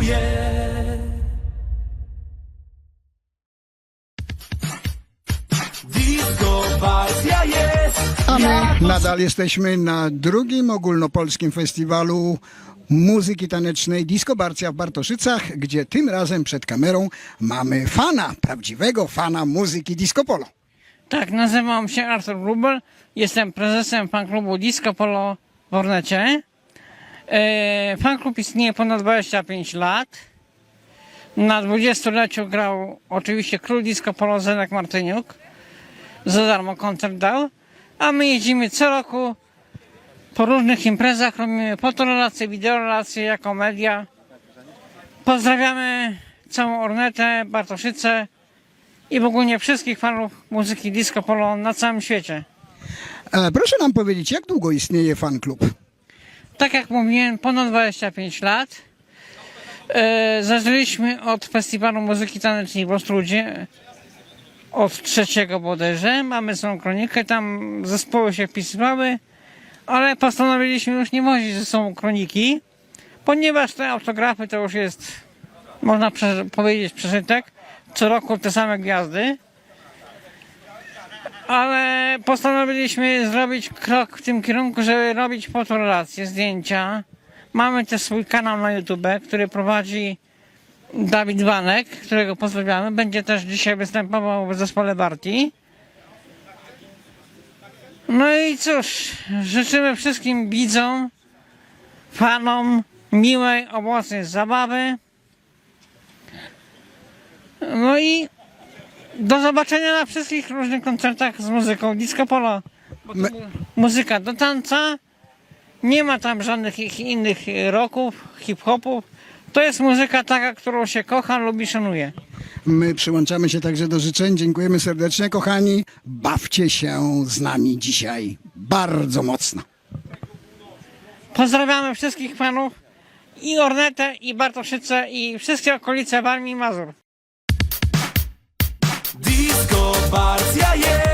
moje. Jest. A my nadal jesteśmy na drugim ogólnopolskim festiwalu muzyki tanecznej Disco Barcja w Bartoszycach, gdzie tym razem przed kamerą mamy fana, prawdziwego fana muzyki disco polo. Tak, nazywam się Artur Rubel, jestem prezesem fanklubu Disco Polo w Ornecie. E, fanklub istnieje ponad 25 lat. Na 20-leciu grał oczywiście król Disco Polo Zenek Martyniuk. Za darmo koncert dał. A my jeździmy co roku po różnych imprezach, robimy fotorelacje, wideorelacje jako media. Pozdrawiamy całą Ornetę, Bartoszyce i w ogóle wszystkich fanów muzyki disco polo na całym świecie. E, proszę nam powiedzieć, jak długo istnieje fan klub? Tak jak mówiłem, ponad 25 lat. E, zaczęliśmy od festiwalu muzyki tanecznej w Ostrudzie. Od trzeciego bodajże. Mamy swoją kronikę, tam zespoły się wpisywały, ale postanowiliśmy już nie wozić ze sobą kroniki, ponieważ te autografy to już jest, można prze- powiedzieć, przeżytek. Co roku te same gwiazdy. Ale postanowiliśmy zrobić krok w tym kierunku, żeby robić fotorelacje, zdjęcia. Mamy też swój kanał na YouTube, który prowadzi Dawid Wanek, którego pozdrawiamy. Będzie też dzisiaj występował w zespole Barti. No i cóż, życzymy wszystkim widzom, fanom miłej, owocnej zabawy. No i do zobaczenia na wszystkich różnych koncertach z muzyką disco polo. My- mu- Muzyka do tańca. Nie ma tam żadnych ich innych rocków, hip-hopów. To jest muzyka taka, którą się kocha, lubi, szanuje. My przyłączamy się także do życzeń. Dziękujemy serdecznie, kochani. Bawcie się z nami dzisiaj bardzo mocno. Pozdrawiamy wszystkich fanów i Ornetę, i Bartoszyce, i wszystkie okolice Warmii i Mazur. Escobar CIA